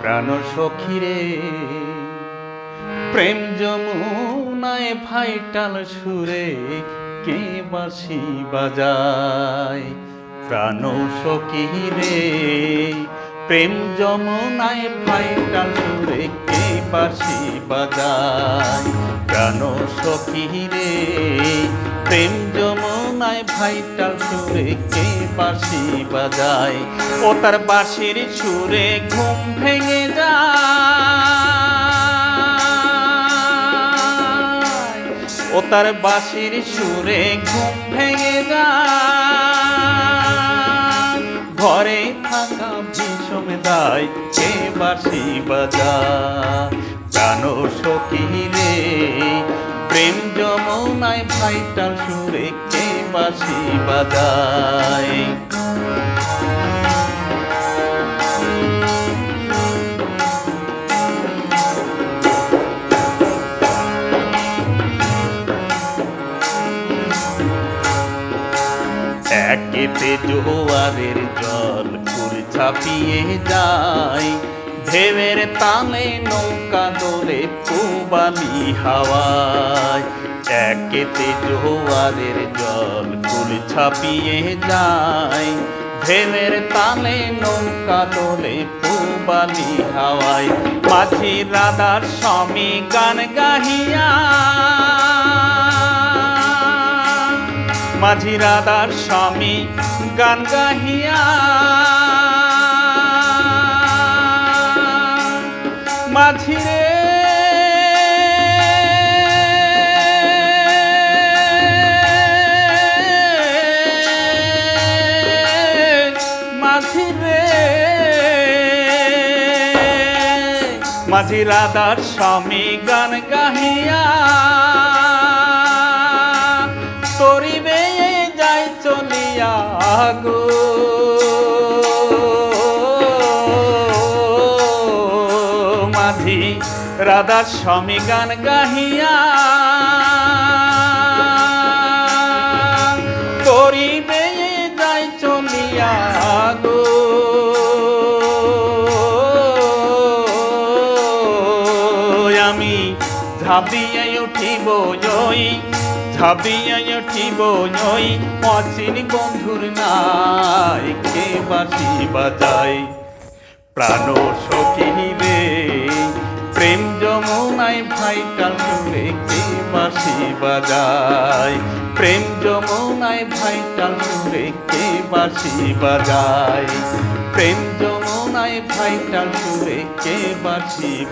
প্রাণ সখীরে, প্রেম যমুনায় ফাইটাল সুরে কে বাসি বাজায়? প্রাণ সখীরে, প্রেম যমুনায় ফাইটাল সুরে কে বাসি বাজায়? প্রাণ সখীরে, প্রেম যমুনায় ফাইটাল সুরে কে বাসি বাজায়? ও তার বাঁশির সুরে ঘুম ভেঙে যায়। ও তার বাঁশির সুরে ঘুম ভেঙে যায়। ঘরে থাকা ভীষণ দায়, কে বাঁশি বাজায়? প্রাণ সখীরে প্রেম যমুনায় ভাইটাল সুরে বাঁশি বাজায়। একেতে জোয়ারের জল কুল ছাপিয়ে যায়। ঢেউয়ের তালে নৌকা দোলে পুবালি হাওয়ায়। একেতে জোয়ারের জল কুল ছাপিয়ে যায়। ঢেউয়ের তালে নৌকা দোলে পুবালি হাওয়ায়। মাঝি রাধার স্বামী গান গাহিয়া। মাঝি রাধার স্বামী গান গাহিয়া। মাঝি রাধার স্বামী গান গাহিয়া তরিবে যাই চলিয়া গো। মাঝি রাধার স্বামী গান গাহিয়া ঝাঁপিয়ে উঠিব জয়ী, ঝাঁপিয়ে উঠিব জয়ী। অচিন বন্ধুর নাই কে বাসি বাজায়। প্রাণ সখী রে, প্রেম যমুনায় ভাইটাল সুরে কে বাসি বাজায়? প্রেম যমুনায় ভাইটাল সুরে কে বাসি বাজায়? প্রেম যমুনায় কে বাসি